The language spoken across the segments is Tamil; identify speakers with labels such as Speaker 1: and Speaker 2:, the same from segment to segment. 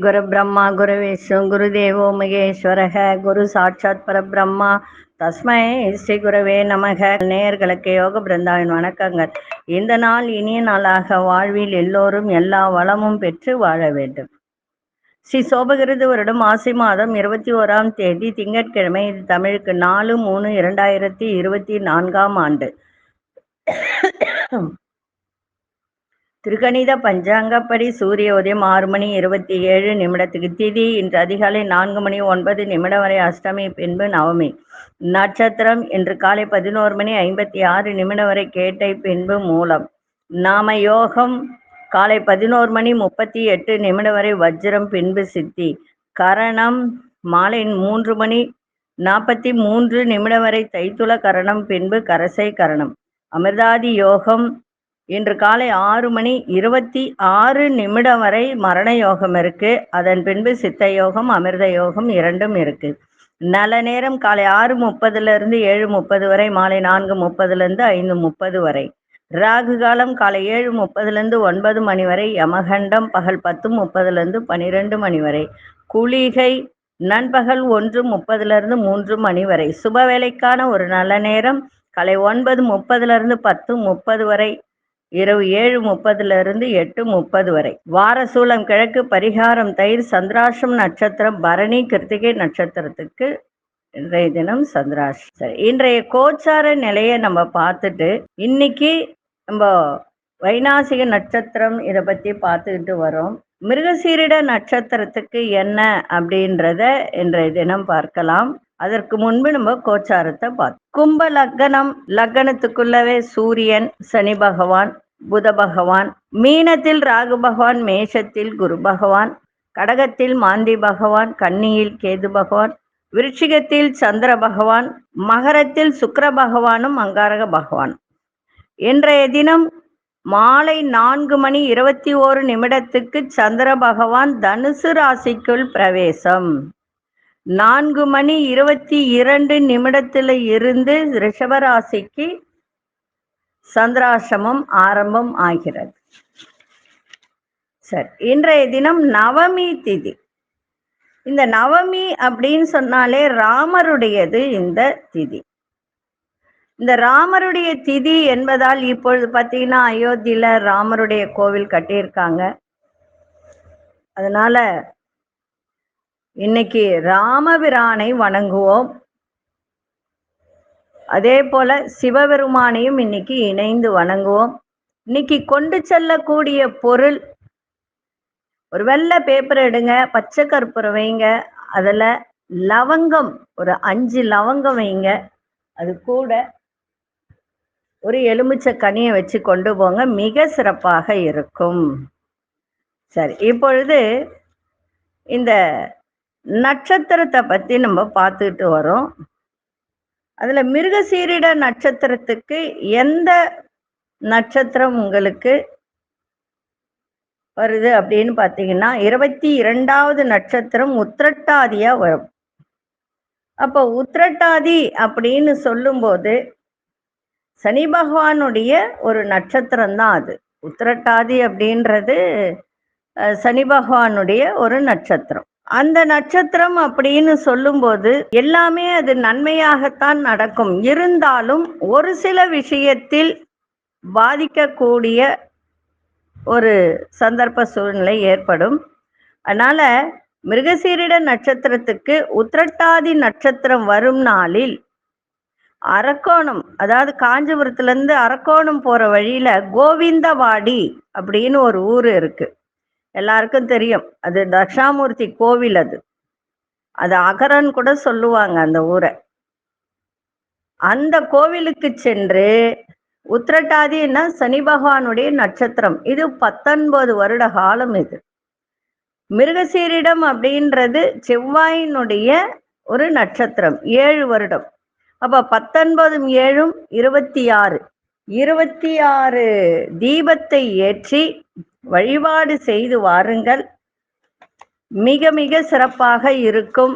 Speaker 1: குரு பிரம்மா குரு விஷ்ணு குரு தேவோ மகேஸ்வரக குரு சாட்சாத் பரபிரம்மா. தஸ்மை ஸ்ரீ குருவே நமக. நேயர்களுக்கு யோக பிருந்தாவின் வணக்கங்கள். இந்த நாள் இனிய நாளாக வாழ்வில் எல்லோரும் எல்லா வளமும் பெற்று வாழ வேண்டும். ஸ்ரீ சோபகிருது வருடம் ஆசி மாதம் இருபத்தி ஓராம் தேதி திங்கட்கிழமை இது தமிழுக்கு நாலு மூணு இரண்டாயிரத்தி இருபத்தி நான்காம் ஆண்டு. திருக்கணித பஞ்சாங்கப்படி சூரிய உதயம் ஆறு மணி இருபத்தி ஏழு நிமிடத்துக்கு. திதி இன்று அதிகாலை நான்கு மணி ஒன்பது நிமிடம் வரை அஷ்டமி பின்பு நவமி. நட்சத்திரம் இன்று காலை பதினோரு மணி ஐம்பத்தி ஆறு நிமிடம் வரை கேட்டை பின்பு மூலம். நாம யோகம் காலை பதினோரு மணி முப்பத்தி எட்டு நிமிடம் வரை வஜ்ரம் பின்பு சித்தி. கரணம் மாலை மூன்று மணி நாற்பத்தி மூன்று நிமிடம் வரை தைத்துள கரணம் பின்பு கரசை கரணம். அமிர்தாதி யோகம். இன்று காலை ஆறு மணி இருபத்தி ஆறு நிமிடம் வரை மரண யோகம் இருக்கு. அதன் பின்பு சித்த யோகம் அமிர்த யோகம் இரண்டும் இருக்கு. நல்ல நேரம் காலை ஆறு முப்பதுல இருந்து ஏழு முப்பது வரை மாலை நான்கு முப்பதுல இருந்து ஐந்து முப்பது வரை. ராகு காலம் காலை ஏழு முப்பதுல இருந்து ஒன்பது மணி வரை யமகண்டம் பகல் பத்து முப்பதுல இருந்து பனிரெண்டு மணி வரை. குளிகை நண்பகல் ஒன்று முப்பதுல இருந்து மூன்று மணி வரை. சுப வேலைக்கான ஒரு நல்ல நேரம். காலை ஒன்பது முப்பதுல இருந்து பத்து முப்பது வரை இரவு ஏழு முப்பதுல இருந்து எட்டு முப்பது வரை. வாரசூலம் கிழக்கு பரிகாரம் தயிர் சந்திராஷம் நட்சத்திரம் பரணி கிருத்திகை நட்சத்திரத்துக்கு இன்றைய தினம் சந்திராஷ் சரி இன்றைய கோச்சார நிலையை நம்ம பார்த்துட்டு இன்னைக்கு நம்ம வைநாசிக நட்சத்திரம் இதை பத்தி பார்த்துக்கிட்டு வரோம். மிருகசீரிட நட்சத்திரத்துக்கு என்ன அப்படின்றத இன்றைய தினம் பார்க்கலாம். அதற்கு முன்பு நம்ம கோச்சாரத்தை பார்த்தோம். கும்ப லக்னம் லக்னத்துக்குள்ளவே சூரியன் சனி பகவான் புத பகவான் மீனத்தில் ராகு பகவான் மேஷத்தில் குரு பகவான் கடகத்தில் மாந்தி பகவான் கன்னியில் கேது பகவான் விருட்சிகத்தில் சந்திர பகவான் மகரத்தில் சுக்கர பகவானும் அங்காரக பகவான். இன்றைய தினம் மாலை நான்கு மணி இருபத்தி ஓரு நிமிடத்துக்கு சந்திர பகவான் தனுசு ராசிக்குள் பிரவேசம். நான்கு மணி இருபத்தி இரண்டு நிமிடத்துல இருந்து ரிஷபராசிக்கு சந்திராசிரமம் ஆரம்பம் ஆகிறது. சரி இன்றைய தினம் நவமி திதி. இந்த நவமி அப்படின்னு சொன்னாலே ராமருடையது இந்த திதி. இந்த ராமருடைய திதி என்பதால் இப்பொழுது பார்த்தீங்கன்னா அயோத்தியில ராமருடைய கோவில் கட்டியிருக்காங்க. அதனால இன்னைக்கு ராமபிரானை வணங்குவோம். அதே போல சிவபெருமானையும் இன்னைக்கு இணைந்து வணங்குவோம். இன்னைக்கு கொண்டு செல்லக்கூடிய பொருள் ஒரு வெள்ளை பேப்பர் எடுங்க பச்சை கற்பூரம் வைங்க அதுல லவங்கம் ஒரு அஞ்சு லவங்கம் வைங்க. அது கூட ஒரு எலுமிச்சை கனியை வச்சு கொண்டு போங்க மிக சிறப்பாக இருக்கும். சரி இப்பொழுது இந்த நட்சத்திரத்தை பத்தி நம்ம பார்த்துட்டு வரோம். அதுல மிருகசீரிட நட்சத்திரத்துக்கு எந்த நட்சத்திரம் உங்களுக்கு வருது அப்படின்னு பார்த்தீங்கன்னா இருபத்தி இரண்டாவது நட்சத்திரம் உத்திரட்டாதியா வரும். அப்போ உத்திரட்டாதி அப்படின்னு சொல்லும்போது சனி பகவானுடைய ஒரு நட்சத்திரம் தான் அது. உத்திரட்டாதி அப்படின்றது சனி பகவானுடைய ஒரு நட்சத்திரம். அந்த நட்சத்திரம் அப்படின்னு சொல்லும்போது எல்லாமே அது நன்மையாகத்தான் நடக்கும். இருந்தாலும் ஒரு சில விஷயத்தில் பாதிக்கக்கூடிய ஒரு சந்தர்ப்ப சூழ்நிலை ஏற்படும். அதனால மிருகசீரிட நட்சத்திரத்துக்கு உத்திரட்டாதி நட்சத்திரம் வரும் நாளில் அரக்கோணம் அதாவது காஞ்சிபுரத்துல இருந்து அரக்கோணம் போற வழியில கோவிந்தவாடி அப்படின்னு ஒரு ஊர் இருக்கு. எல்லாருக்கும் தெரியும். அது தட்சாமூர்த்தி கோவில் அது. அது அகரன் கூட சொல்லுவாங்க அந்த ஊரை. அந்த கோவிலுக்கு சென்று உத்திரட்டாதின்னா சனி பகவானுடைய நட்சத்திரம். இது பத்தொன்பது வருட காலம் இது. மிருகசீரிடம் அப்படின்றது செவ்வாயினுடைய ஒரு நட்சத்திரம் ஏழு வருடம். அப்ப பத்தொன்பதும் ஏழும் இருபத்தி ஆறு. இருபத்தி ஆறு தீபத்தை ஏற்றி வழிபாடு செய்து வாருங்கள். மிக மிக சிறப்பாக இருக்கும்.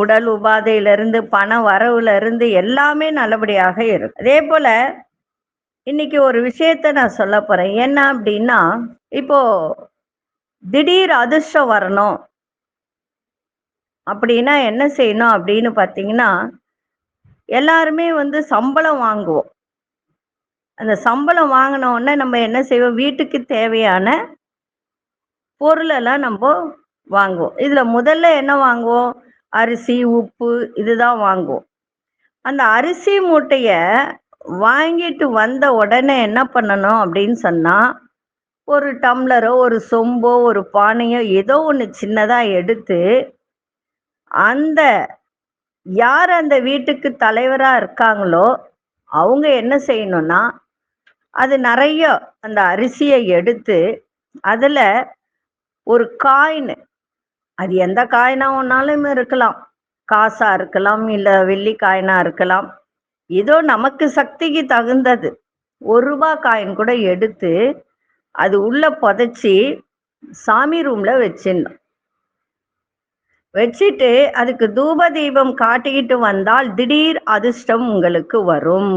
Speaker 1: உடல் உபாதையிலிருந்து பண வரவுல இருந்து எல்லாமே நல்லபடியாக இருக்கும். அதே போல இன்னைக்கு ஒரு விஷயத்த நான் சொல்ல போறேன். என்ன அப்படின்னா இப்போ திடீர் அதிர்ஷ்டம் வரணும். அப்படின்னா என்ன செய்யணும் அப்படின்னு பார்த்தீங்கன்னா எல்லாருமே வந்து சம்பளம் வாங்குவோம். அந்த சம்பளம் வாங்கின உடனே நம்ம என்ன செய்வோம்? வீட்டுக்கு தேவையான பொருளெல்லாம் நம்ம வாங்குவோம். இதில் முதல்ல என்ன வாங்குவோம்? அரிசி உப்பு இதுதான் வாங்குவோம். அந்த அரிசி மூட்டைய வாங்கிட்டு வந்த உடனே என்ன பண்ணணும் அப்படின்னு சொன்னால் ஒரு டம்ளரோ ஒரு சொம்போ ஒரு பானையோ ஏதோ ஒன்று சின்னதாக எடுத்து அந்த யார் அந்த வீட்டுக்கு தலைவராக இருக்காங்களோ அவங்க என்ன செய்யணும்னா அது நிறைய அந்த அரிசியை எடுத்து அதுல ஒரு காயின் அது எந்த காயினா ஒன்னாலும் இருக்கலாம். காசா இருக்கலாம் இல்ல வெள்ளி காயினா இருக்கலாம். ஏதோ நமக்கு சக்திக்கு தகுந்தது. ஒரு ரூபாய் காயின் கூட எடுத்து அது உள்ள புதைச்சி சாமி ரூம்ல வச்சிடணும். வச்சுட்டு அதுக்கு தூப தீபம் காட்டிக்கிட்டு வந்தால் திடீர் அதிர்ஷ்டம் உங்களுக்கு வரும்.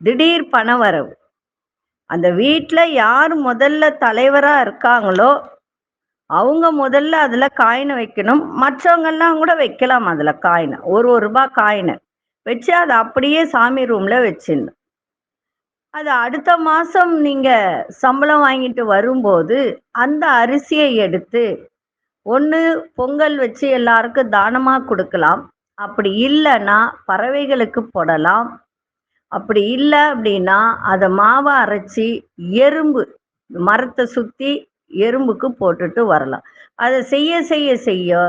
Speaker 1: திடீர் பண வரவு. அந்த வீட்டில் யார் முதல்ல தலைவராக இருக்காங்களோ அவங்க முதல்ல அதில் காயினை வைக்கணும். மற்றவங்கெல்லாம் கூட வைக்கலாம் அதில் காயினை. ஒரு ஒரு ரூபாய் காயினை வச்சு அதை அப்படியே சாமி ரூமில் வச்சிடணும். அது அடுத்த மாதம் நீங்கள் சம்பளம் வாங்கிட்டு வரும்போது அந்த அரிசியை எடுத்து ஒன்று பொங்கல் வச்சு எல்லாருக்கும் தானமாக கொடுக்கலாம். அப்படி இல்லைன்னா பறவைகளுக்கு போடலாம். அப்படி இல்லை அப்படின்னா அதை மாவை அரைச்சி எறும்பு மரத்தை சுற்றி எறும்புக்கு போட்டுட்டு வரலாம். அதை செய்ய செய்ய செய்ய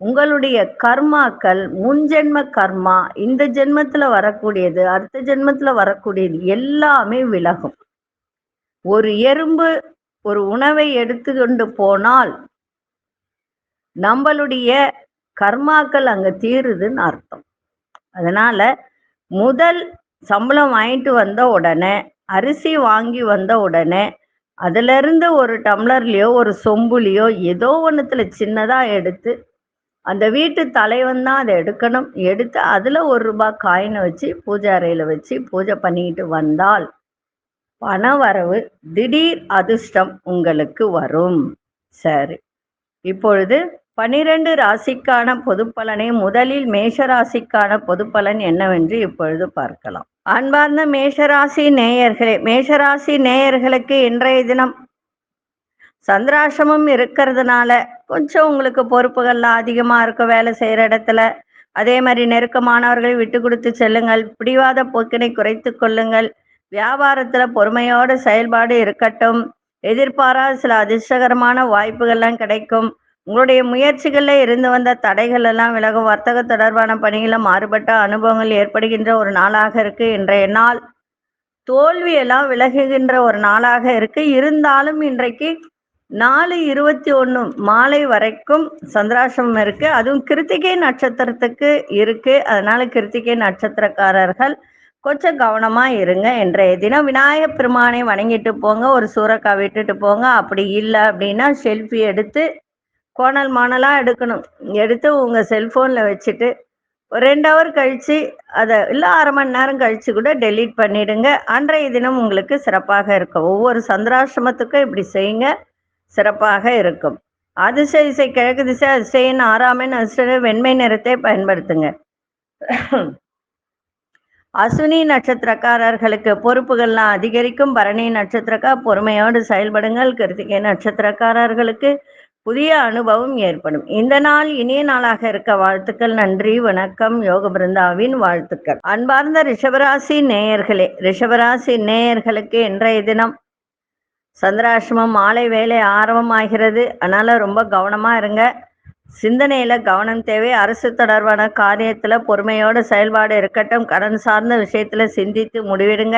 Speaker 1: உங்களுடைய கர்மாக்கள் முன்ஜென்ம கர்மா இந்த ஜென்மத்தில் வரக்கூடியது அடுத்த ஜென்மத்தில் வரக்கூடியது எல்லாமே விலகும். ஒரு எறும்பு ஒரு உணவை எடுத்து கொண்டு போனால் நம்மளுடைய கர்மாக்கள் அங்கே தீருதுன்னு அர்த்தம். அதனால முதல் சம்பளம் வாங்கிட்டு வந்த உடனே அரிசி வாங்கி வந்த உடனே அதுலேருந்து ஒரு டம்ளர்லேயோ ஒரு சொம்புலேயோ ஏதோ ஒன்றுத்தில் சின்னதாக எடுத்து அந்த வீட்டு தலைவன் தான் அதை எடுக்கணும். எடுத்து அதில் ஒரு ரூபாய் காயினை வச்சு பூஜை அறையில் வச்சு பூஜை பண்ணிக்கிட்டு வந்தால் பண வரவு திடீர் அதிர்ஷ்டம் உங்களுக்கு வரும். சரி. இப்பொழுது பனிரெண்டு ராசிக்கான பொதுப்பலனை முதலில் மேஷ ராசிக்கான பொதுப்பலன் என்னவென்று இப்பொழுது பார்க்கலாம். அன்பார்ந்த மேஷராசி நேயர்களே மேஷராசி நேயர்களுக்கு இன்றைய தினம் சந்திராசிரமம் இருக்கிறதுனால கொஞ்சம் உங்களுக்கு பொறுப்புகள்லாம் அதிகமாக இருக்கும் வேலை செய்கிற இடத்துல. அதே மாதிரி நெருக்கமானவர்களை விட்டு கொடுத்து செல்லுங்கள் பிடிவாத போக்கினை குறைத்து கொள்ளுங்கள். வியாபாரத்தில் பொறுமையோட செயல்பாடு இருக்கட்டும். எதிர்பாராத சில அதிர்ஷ்டகரமான வாய்ப்புகள்லாம் கிடைக்கும். உங்களுடைய முயற்சிகளில் இருந்து வந்த தடைகள் எல்லாம் விலகும். வர்த்தக தொடர்பான பணிகளை மாறுபட்ட அனுபவங்கள் ஏற்படுகின்ற ஒரு நாளாக இருக்கு. இன்றைய நாள் தோல்வியெல்லாம் விலகுகின்ற ஒரு நாளாக இருக்கு. இருந்தாலும் இன்றைக்கு நாலு இருபத்தி ஒன்று மாலை வரைக்கும் சந்திராசிரமம் இருக்கு. அதுவும் கிருத்திகை நட்சத்திரத்துக்கு இருக்கு. அதனால கிருத்திகை நட்சத்திரக்காரர்கள் கொஞ்சம் கவனமா இருங்க. இன்றைய தினம் விநாயகப் பெருமானை வணங்கிட்டு போங்க. ஒரு சூறக்காய் விட்டுட்டு போங்க. அப்படி இல்லை அப்படின்னா செல்ஃபி எடுத்து கோணல் மாணலா எடுக்கணும். எடுத்து உங்க செல்போன்ல வச்சுட்டு ஒரு ரெண்டு ஹவர் கழிச்சு அதை இல்லை அரை மணி நேரம் கழிச்சு கூட டெலீட் பண்ணிடுங்க. அன்றைய தினம் உங்களுக்கு சிறப்பாக இருக்கும். ஒவ்வொரு சந்திராசிரமத்துக்கும் இப்படி செய்யுங்க. சிறப்பாக இருக்கும். அதிசய இசை கிழக்கு திசை அதிசயன் ஆறாமின் அதிர்ஷ்ட வெண்மை நிறத்தை பயன்படுத்துங்க. அசுனி நட்சத்திரக்காரர்களுக்கு பொறுப்புகள்லாம் அதிகரிக்கும். பரணி நட்சத்திரக்கா பொறுமையோடு செயல்படுங்கள். கிருத்திகை நட்சத்திரக்காரர்களுக்கு புதிய அனுபவம் ஏற்படும். இந்த நாள் இனிய நாளாக இருக்க வாழ்த்துக்கள் நன்றி வணக்கம் யோக பிருந்தாவின் வாழ்த்துக்கள். அன்பார்ந்த ரிஷபராசி நேயர்களே ரிஷபராசி நேயர்களுக்கு இன்றைய தினம் சந்திராசிரமம் மாலை வேலை ஆரம்பமாகிறது அதனால ரொம்ப கவனமா இருங்க. சிந்தனையில கவனம் தேவை. அரசு தொடர்பான காரியத்துல பொறுமையோட செயல்பாடு இருக்கட்டும். கடன் சார்ந்த விஷயத்துல சிந்தித்து முடிவிடுங்க.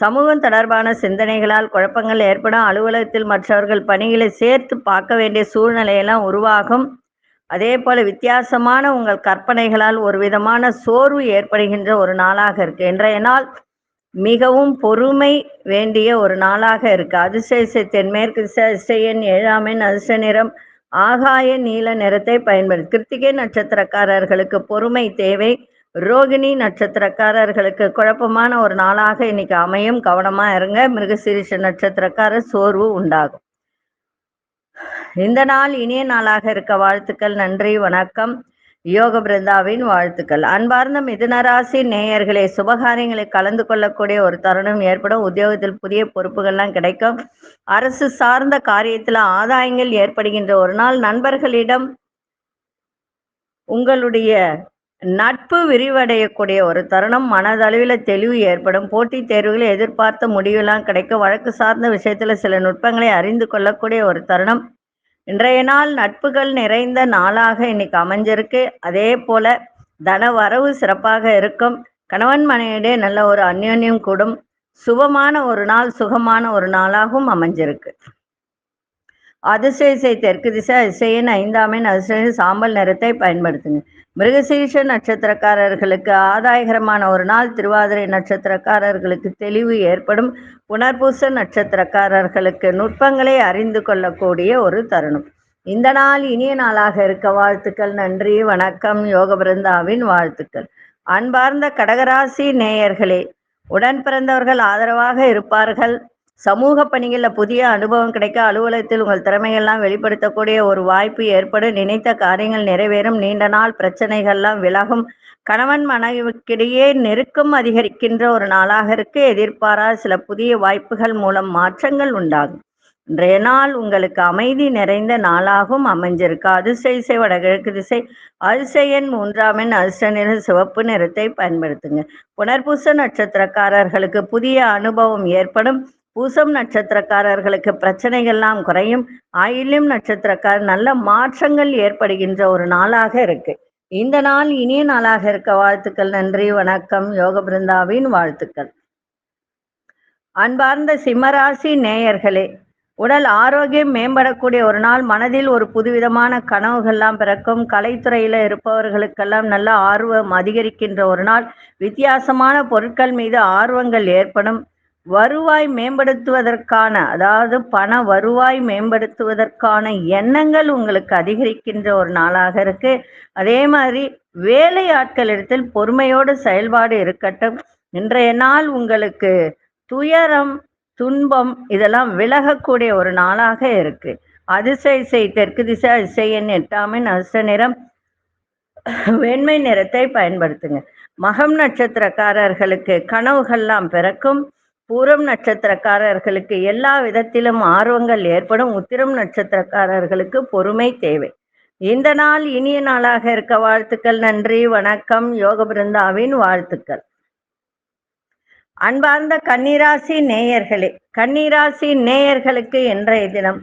Speaker 1: சமூகம் தொடர்பான சிந்தனைகளால் குழப்பங்கள் ஏற்படும். அலுவலகத்தில் மற்றவர்கள் பணிகளை சேர்த்து பார்க்க வேண்டிய சூழ்நிலையெல்லாம் உருவாகும். அதே போல வித்தியாசமான உங்கள் கற்பனைகளால் ஒரு விதமான சோர்வு ஏற்படுகின்ற ஒரு நாளாக இருக்கு. இன்றைய நாள் மிகவும் பொறுமை வேண்டிய ஒரு நாளாக இருக்கு. அதிசயசை தென்மேற்கு திசை அதிசயன் ஏழாமின் அதிர்ஷ்ட நிறம். ஆகாய நீல நிறத்தை பயன்படுத்தி கிருத்திகை நட்சத்திரக்காரர்களுக்கு பொறுமை தேவை. ரோகிணி நட்சத்திரக்காரர்களுக்கு குழப்பமான ஒரு நாளாக இன்னைக்கு அமையும். கவனமா இருங்க. மிருகசீரிஷ நட்சத்திரக்காரர் சோர்வு உண்டாகும். இந்த நாள் இனிய நாளாக இருக்க வாழ்த்துக்கள். நன்றி வணக்கம். யோக பிருந்தாவின் வாழ்த்துக்கள். அன்பார்ந்த மிதுனராசி நேயர்களே சுபகாரியங்களை கலந்து கொள்ளக்கூடிய ஒரு தருணம் ஏற்படும். உத்தியோகத்தில் புதிய பொறுப்புகள்லாம் கிடைக்கும். அரசு சார்ந்த காரியத்தில் ஆதாயங்கள் ஏற்படுகின்ற ஒரு நாள். நண்பர்களிடம் உங்களுடைய நட்பு விரிவடையக்கூடிய ஒரு தருணம். மனதளவில் தெளிவு ஏற்படும். போட்டித் தேர்வுகளை எதிர்பார்த்த முடிவெல்லாம் கிடைக்கும் வழக்கு சார்ந்த விஷயத்தில் சில நுட்பங்களை அறிந்து கொள்ளக்கூடிய ஒரு தருணம். இன்றைய நாள் நட்புகள் நிறைந்த நாளாக இன்னைக்கு அமைஞ்சிருக்கு. அதே போல தன வரவு சிறப்பாக இருக்கும். கணவன் மனையிடையே நல்ல ஒரு அந்யோன்யம் கூடும். சுபமான ஒரு நாள் சுகமான ஒரு நாளாகவும் அமைஞ்சிருக்கு. அதிசயசை தெற்கு திசை அதிசயன் ஐந்தாமின் அதிசய சாம்பல் நிறத்தை பயன்படுத்துங்க. மிருகசீஷ நட்சத்திரக்காரர்களுக்கு ஆதாயகரமான ஒரு நாள். திருவாதிரை நட்சத்திரக்காரர்களுக்கு தெளிவு ஏற்படும். புனர்பூச நட்சத்திரக்காரர்களுக்கு நுட்பங்களை அறிந்து கொள்ளக்கூடிய ஒரு தருணம். இந்த நாள் இனிய நாளாக இருக்க வாழ்த்துக்கள். நன்றி வணக்கம். யோக பிருந்தாவின் வாழ்த்துக்கள். அன்பார்ந்த கடகராசி நேயர்களே உடன் பிறந்தவர்கள் ஆதரவாக இருப்பார்கள். சமூக பணிகளில் புதிய அனுபவம் கிடைக்க அலுவலகத்தில் உங்கள் திறமையெல்லாம் வெளிப்படுத்தக்கூடிய ஒரு வாய்ப்பு ஏற்படும். நினைத்த காரியங்கள் நிறைவேறும். நீண்ட நாள் பிரச்சனைகள்லாம் விலகும். கணவன் மனைவிக்கிடையே நெருக்கம் அதிகரிக்கின்ற ஒரு நாளாக இருக்கு. எதிர்பாரா சில புதிய வாய்ப்புகள் மூலம் மாற்றங்கள் உண்டாகும். இன்றைய நாள் உங்களுக்கு அமைதி நிறைந்த நாளாகவும் அமைஞ்சிருக்கு அதிசய இசை வடகிழக்கு திசை. அதிசயன் மூன்றாம் எண் அதிர்ஷ்ட நிற சிவப்பு நிறத்தை பயன்படுத்துங்க. புனர்பூச நட்சத்திரக்காரர்களுக்கு புதிய அனுபவம் ஏற்படும். பூசம் நட்சத்திரக்காரர்களுக்கு பிரச்சனைகள்லாம் குறையும். ஆயிலும் நட்சத்திரக்காரர் நல்ல மாற்றங்கள் ஏற்படுகின்ற ஒரு நாளாக இருக்கு. இந்த நாள் இனிய நாளாக இருக்க வாழ்த்துக்கள் நன்றி வணக்கம் யோக பிருந்தாவின் வாழ்த்துக்கள். அன்பார்ந்த சிம்மராசி நேயர்களே உடல் ஆரோக்கியம் மேம்படக்கூடிய ஒரு நாள். மனதில் ஒரு புதுவிதமான கனவுகள்லாம் பிறக்கும். கலைத்துறையில இருப்பவர்களுக்கெல்லாம் நல்ல ஆர்வம் அதிகரிக்கின்ற ஒரு நாள். வித்தியாசமான பொருட்கள் மீது ஆர்வங்கள் ஏற்படும். வருவாய் மேம்படுத்துவதற்கான அதாவது பண வருவாய் மேம்படுத்துவதற்கான எண்ணங்கள் உங்களுக்கு அதிகரிக்கின்ற ஒரு நாளாக இருக்கு. அதே மாதிரி வேலை ஆட்களிடத்தில் பொறுமையோடு செயல்பாடு இருக்கட்டும். இன்றைய நாள் உங்களுக்கு துயரம் துன்பம் இதெல்லாம் விலகக்கூடிய ஒரு நாளாக இருக்கு. அதிசய இசை தெற்கு திசை அதிசயன் எட்டாமின் அஷ்ட நிறம். வெண்மை நிறத்தை பயன்படுத்துங்க. மகம் நட்சத்திரக்காரர்களுக்கு கனவுகள்லாம் பிறக்கும். பூரம் நட்சத்திரக்காரர்களுக்கு எல்லா விதத்திலும் ஆர்வங்கள் ஏற்படும். உத்திரம் நட்சத்திரக்காரர்களுக்கு பொறுமை தேவை. இந்த நாள் இனிய நாளாக இருக்க வாழ்த்துக்கள் நன்றி வணக்கம். யோக பிருந்தாவின் வாழ்த்துக்கள். அன்பார்ந்த கன்னிராசி நேயர்களே கன்னிராசி நேயர்களுக்கு இன்றைய தினம்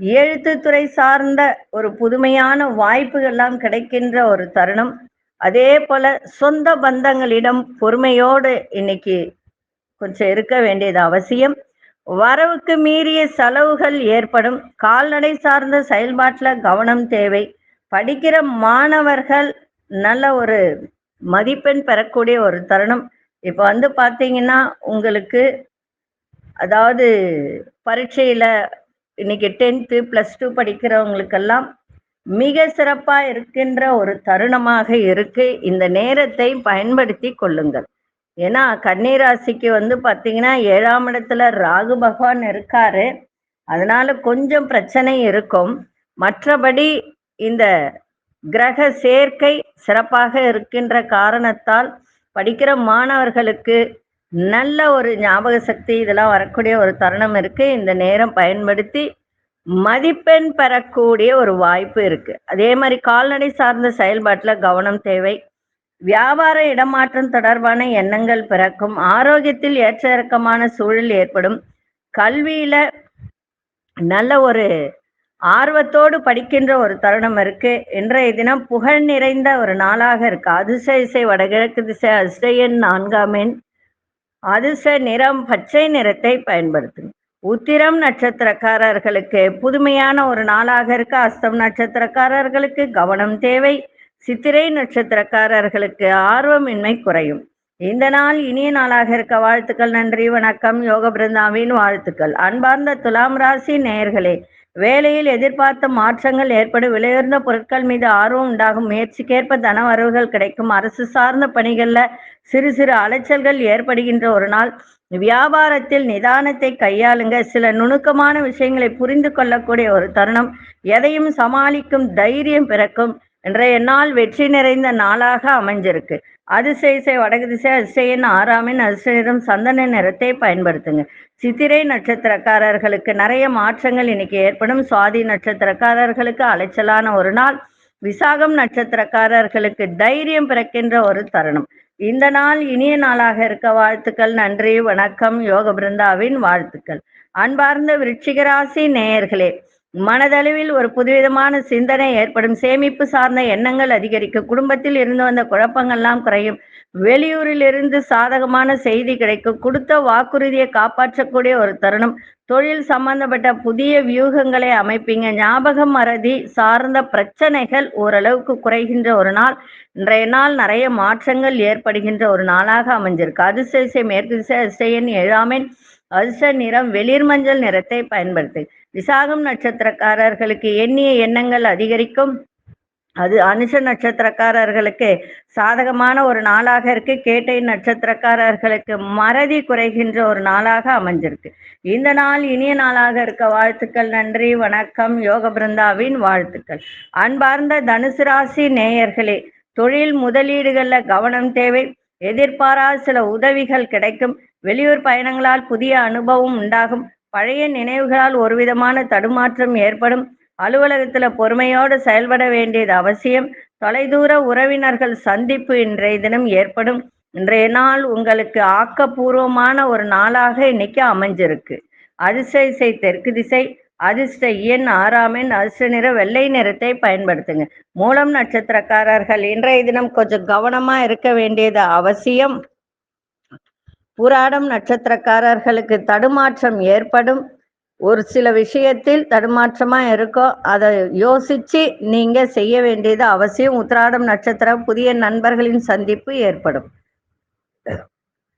Speaker 1: எழுத்துத்துறை சார்ந்த ஒரு புதுமையான வாய்ப்புகள்லாம் கிடைக்கின்ற ஒரு தருணம். அதே போல சொந்த பந்தங்களிடம் பொறுமையோடு இன்னைக்கு கொஞ்சம் இருக்க வேண்டியது அவசியம். வரவுக்கு மீறிய செலவுகள் ஏற்படும். கால்நடை சார்ந்த செயல்பாட்டில் கவனம் தேவை. படிக்கிற மாணவர்கள் நல்ல ஒரு மதிப்பெண் பெறக்கூடிய ஒரு தருணம். இப்போ வந்து பார்த்தீங்கன்னா உங்களுக்கு அதாவது பரீட்சையில் இன்னைக்கு டென்த்து ப்ளஸ் டூ படிக்கிறவங்களுக்கெல்லாம் மிக சிறப்பாக இருக்கின்ற ஒரு தருணமாக இருக்கு. இந்த நேரத்தை பயன்படுத்தி கொள்ளுங்கள். ஏன்னா கன்னிராசிக்கு வந்து பார்த்தீங்கன்னா ஏழாம் இடத்துல ராகு பகவான் இருக்காரு. அதனால கொஞ்சம் பிரச்சனை இருக்கும். மற்றபடி இந்த கிரக சேர்க்கை சிறப்பாக இருக்கின்ற காரணத்தால் படிக்கிற மாணவர்களுக்கு நல்ல ஒரு ஞாபக சக்தி இதெல்லாம் வரக்கூடிய ஒரு தருணம் இருக்கு. இந்த நேரம் பயன்படுத்தி மதிப்பெண் பெறக்கூடிய ஒரு வாய்ப்பு இருக்கு. அதே மாதிரி கால்நடை சார்ந்த செயல்பாட்டில் கவனம் தேவை. வியாபார இடமாற்றம் தொடர்பான எண்ணங்கள் பிறக்கும். ஆரோக்கியத்தில் ஏற்ற இறக்கமான சூழல் ஏற்படும். கல்வியில நல்ல ஒரு ஆர்வத்தோடு படிக்கின்ற ஒரு தருணம் இருக்கு. இன்றைய தினம் புகழ் நிறைந்த ஒரு நாளாக இருக்கு. அதிசய இசை வடகிழக்கு திசை அதிசயன் நான்காம் எண். அதிர்ஷ்ட நிறம் பச்சை நிறத்தை பயன்படுத்துங்க உத்திரம் நட்சத்திரக்காரர்களுக்கு புதுமையான ஒரு நாளாக இருக்கு. அஸ்தம் நட்சத்திரக்காரர்களுக்கு கவனம் தேவை. சித்திரை நட்சத்திரக்காரர்களுக்கு ஆர்வமின்மை குறையும். இந்த நாள் இனிய நாளாக இருக்க வாழ்த்துக்கள் நன்றி வணக்கம். யோக பிருந்தாவின் வாழ்த்துக்கள். அன்பார்ந்த துலாம் ராசி நேயர்களே வேலையில் எதிர்பார்த்த மாற்றங்கள் ஏற்படும் விலையுயர்ந்த பொருட்கள் மீது ஆர்வம் உண்டாகும். முயற்சிக்கேற்ப தன வரவுகள் கிடைக்கும். அரசு சார்ந்த பணிகளில் சிறு சிறு அலைச்சல்கள் ஏற்படுகின்ற ஒரு நாள். வியாபாரத்தில் நிதானத்தை கையாளுங்க. சில நுணுக்கமான விஷயங்களை புரிந்து கொள்ளக்கூடிய ஒரு தருணம். எதையும் சமாளிக்கும் தைரியம் பிறக்கும். இன்றைய நாள் வெற்றி நிறைந்த நாளாக அமைஞ்சிருக்கு. அதிசய வடக்கு திசை அதிசயன் ஆறாமின் அதிசயம் சந்தன நிறத்தை பயன்படுத்துங்க. சித்திரை நட்சத்திரக்காரர்களுக்கு நிறைய மாற்றங்கள் இன்னைக்கு ஏற்படும். சுவாதி நட்சத்திரக்காரர்களுக்கு அலைச்சலான ஒரு நாள். விசாகம் நட்சத்திரக்காரர்களுக்கு தைரியம் பிறக்கின்ற ஒரு தருணம். இந்த நாள் இனிய நாளாக இருக்க வாழ்த்துக்கள் நன்றி வணக்கம் யோக பிருந்தாவின் வாழ்த்துக்கள். அன்பார்ந்த விருச்சிகராசி நேயர்களே மனதளவில் ஒரு புதுவிதமான சிந்தனை ஏற்படும் சேமிப்பு சார்ந்த எண்ணங்கள் அதிகரிக்கும் குடும்பத்தில் இருந்து வந்த குழப்பங்கள்லாம் குறையும் வெளியூரில் இருந்து சாதகமான செய்தி கிடைக்கும் கொடுத்த வாக்குறுதியை காப்பாற்றக்கூடிய ஒரு தருணம் தொழில் சம்பந்தப்பட்ட புதிய வியூகங்களை அமைப்பீங்க ஞாபகம் மறதி சார்ந்த பிரச்சனைகள் ஓரளவுக்கு குறைகின்ற ஒரு நாள் இன்றைய நாள் நிறைய மாற்றங்கள் ஏற்படுகின்ற ஒரு நாளாக அமைஞ்சிருக்கு. அதிசய மேற்கு திசை அதிசயன் ஏழாமின் அல்சர் நிறம் வெளிர் மஞ்சள் நிறத்தை பயன்படுத்து. விசாகம் நட்சத்திரக்காரர்களுக்கு எண்ணிய எண்ணங்கள் அதிகரிக்கும். அது அனுஷ நட்சத்திரக்காரர்களுக்கு சாதகமான ஒரு நாளாக இருக்கு. கேட்டை நட்சத்திரக்காரர்களுக்கு மறதி குறைகின்ற ஒரு நாளாக அமைஞ்சிருக்கு. இந்த நாள் இனிய நாளாக இருக்க வாழ்த்துக்கள் நன்றி வணக்கம். யோக பிருந்தாவின் வாழ்த்துக்கள். அன்பார்ந்த தனுசு ராசி நேயர்களே தொழில் முதலீடுகள்ல கவனம் தேவை. எதிர்பாராத சில உதவிகள் கிடைக்கும். வெளியூர் பயணங்களால் புதிய அனுபவம் உண்டாகும். பழைய நினைவுகளால் ஒரு விதமான தடுமாற்றம் ஏற்படும். அலுவலகத்துல பொறுமையோடு செயல்பட வேண்டியது அவசியம். தொலைதூர உறவினர்கள் சந்திப்பு இன்றைய தினம் ஏற்படும். இன்றைய நாள் உங்களுக்கு ஆக்கப்பூர்வமான ஒரு நாளாக இன்னைக்கு அமைஞ்சிருக்கு. அதிசய தெற்கு திசை அதிர்ஷ்ட எண் ஆறாமின் அதிர்ஷ்ட நிற வெள்ளை நிறத்தை பயன்படுத்துங்க. மூலம் நட்சத்திரக்காரர்கள் இன்றைய தினம் கொஞ்சம் கவனமா இருக்க வேண்டியது அவசியம். புராடம் நட்சத்திரக்காரர்களுக்கு தடுமாற்றம் ஏற்படும். ஒரு சில விஷயத்தில் தடுமாற்றமா இருக்கும் அதை யோசிச்சு நீங்க செய்ய வேண்டியது அவசியம். உத்திராடம் நட்சத்திரம் புதிய நண்பர்களின் சந்திப்பு ஏற்படும்.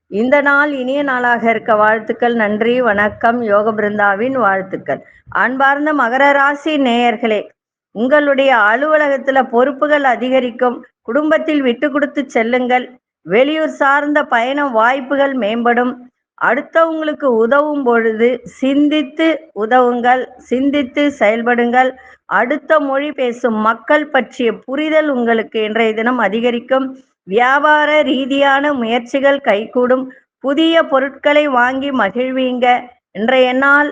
Speaker 1: இந்த நாள் இனிய நாளாக இருக்க வாழ்த்துக்கள் நன்றி வணக்கம் யோக பிருந்தாவின் வாழ்த்துக்கள். அன்பார்ந்த மகர ராசி நேயர்களே உங்களுடைய அலுவலகத்துல பொறுப்புகள் அதிகரிக்கும். குடும்பத்தில் விட்டு கொடுத்து செல்லுங்கள். வெளியூர் சார்ந்த பயண வாய்ப்புகள் மேம்படும். அடுத்தவங்களுக்கு உதவும் பொழுது சிந்தித்து உதவுங்கள் சிந்தித்து செயல்படுங்கள். அடுத்த மொழி பேசும் மக்கள் பற்றிய புரிதல் உங்களுக்கு இன்றைய தினம் அதிகரிக்கும். வியாபார ரீதியான முயற்சிகள் கைகூடும். புதிய பொருட்களை வாங்கி மகிழ்வீங்க. இன்றைய நாள்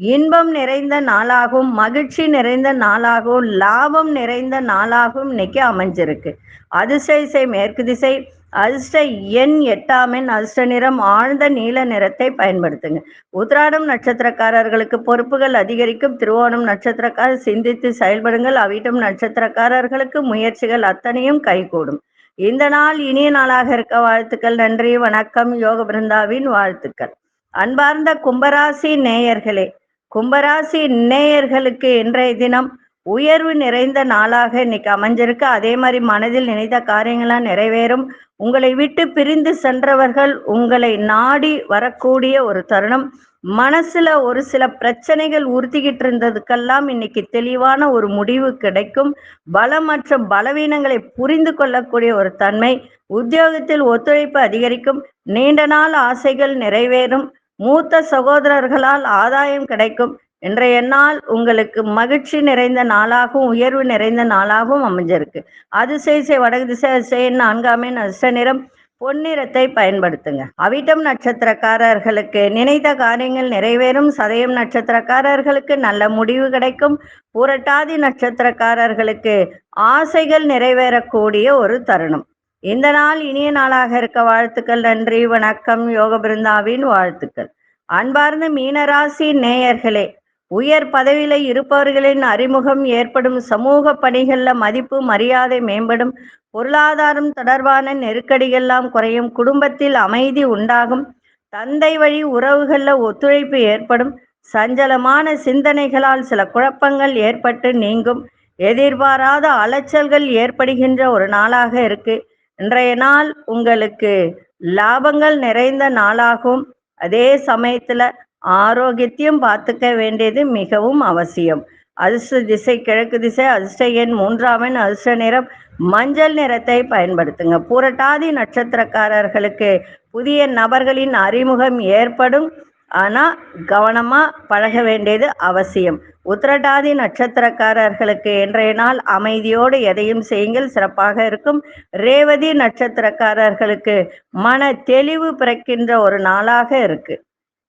Speaker 1: இன்பம் நிறைந்த நாளாகவும் மகிழ்ச்சி நிறைந்த நாளாகவும் லாபம் நிறைந்த நாளாகவும் இன்னைக்கு அமைஞ்சிருக்கு. அதிசய மேற்கு திசை அதிர்ஷ்ட எண் எட்டாமின் அதிர்ஷ்ட நிறம் ஆழ்ந்த நீல நிறத்தை பயன்படுத்துங்க. உத்ராடம் நட்சத்திரக்காரர்களுக்கு பொறுப்புகள் அதிகரிக்கும். திருவோணம் நட்சத்திரக்காரர் சிந்தித்து செயல்படுங்கள். அவிட்டம் நட்சத்திரக்காரர்களுக்கு முயற்சிகள் அத்தனையும் கைகூடும். இந்த நாள் இனிய நாளாக இருக்க வாழ்த்துக்கள். நன்றி வணக்கம். யோக பிருந்தாவின் வாழ்த்துக்கள். அன்பார்ந்த கும்பராசி நேயர்களே கும்பராசி நேயர்களுக்கு இன்றைய தினம் உயர்வு நிறைந்த நாளாக இன்னைக்கு அமைஞ்சிருக்கு. அதே மாதிரி மனதில் நினைத்த காரியங்கள்லாம் நிறைவேறும். உங்களை விட்டு பிரிந்து சென்றவர்கள் உங்களை நாடி வரக்கூடிய ஒரு தருணம். மனசுல ஒரு சில பிரச்சனைகள் உறுத்திக்கிட்டு இருந்ததுக்கெல்லாம் இன்னைக்கு தெளிவான ஒரு முடிவு கிடைக்கும். பலம் மற்றும் பலவீனங்களை புரிந்து கொள்ளக்கூடிய ஒரு தன்மை. உத்தியோகத்தில் ஒத்துழைப்பு அதிகரிக்கும். நீண்ட நாள் ஆசைகள் நிறைவேறும். மூத்த சகோதரர்களால் ஆதாயம் கிடைக்கும். இன்றைய நாள் உங்களுக்கு மகிழ்ச்சி நிறைந்த நாளாகவும் உயர்வு நிறைந்த நாளாகவும் அமைஞ்சிருக்கு. அதிசய வடகு திசை அதிசய நான்காமே நிறம் பொன்னிறத்தை பயன்படுத்துங்க. அவிட்டம் நட்சத்திரக்காரர்களுக்கு நினைத்த காரியங்கள் நிறைவேறும். சதயம் நட்சத்திரக்காரர்களுக்கு நல்ல முடிவு கிடைக்கும். புரட்டாதி நட்சத்திரக்காரர்களுக்கு ஆசைகள் நிறைவேறக்கூடிய ஒரு தருணம். இந்த நாள் இனிய நாளாக இருக்க வாழ்த்துக்கள் நன்றி வணக்கம் யோக பிருந்தாவின் வாழ்த்துக்கள். அன்பார்ந்த மீனராசி நேயர்களே உயர் பதவியில இருப்பவர்களின் அறிமுகம் ஏற்படும் சமூக பணிகள்ல மதிப்பு மரியாதை மேம்படும். பொருளாதாரம் தொடர்பான நெருக்கடிகள்லாம் குறையும். குடும்பத்தில் அமைதி உண்டாகும். தந்தை வழி உறவுகள்ல ஒத்துழைப்பு ஏற்படும். சஞ்சலமான சிந்தனைகளால் சில குழப்பங்கள் ஏற்பட்டு நீங்கும். எதிர்பாராத அலைச்சல்கள் ஏற்படுகின்ற ஒரு நாளாக இருக்கு. இன்றைய நாள் உங்களுக்கு லாபங்கள் நிறைந்த நாளாகும். அதே சமயத்துல ஆரோக்கியத்தையும் பார்த்துக்க வேண்டியது மிகவும் அவசியம். அதிர்ஷ்ட திசை கிழக்கு திசை அதிர்ஷ்ட எண் மூன்றாம் அதிர்ஷ்ட நிறம் மஞ்சள் நிறத்தை பயன்படுத்துங்க. புரட்டாதி நட்சத்திரக்காரர்களுக்கு புதிய நபர்களின் அறிமுகம் ஏற்படும். ஆனால் கவனமாக பழக வேண்டியது அவசியம். உத்திரட்டாதி நட்சத்திரக்காரர்களுக்கு இன்றைய நாள் அமைதியோடு எதையும் செய்யுங்கள் சிறப்பாக இருக்கும். ரேவதி நட்சத்திரக்காரர்களுக்கு மன தெளிவு பிறக்கின்ற ஒரு நாளாக இருக்கு.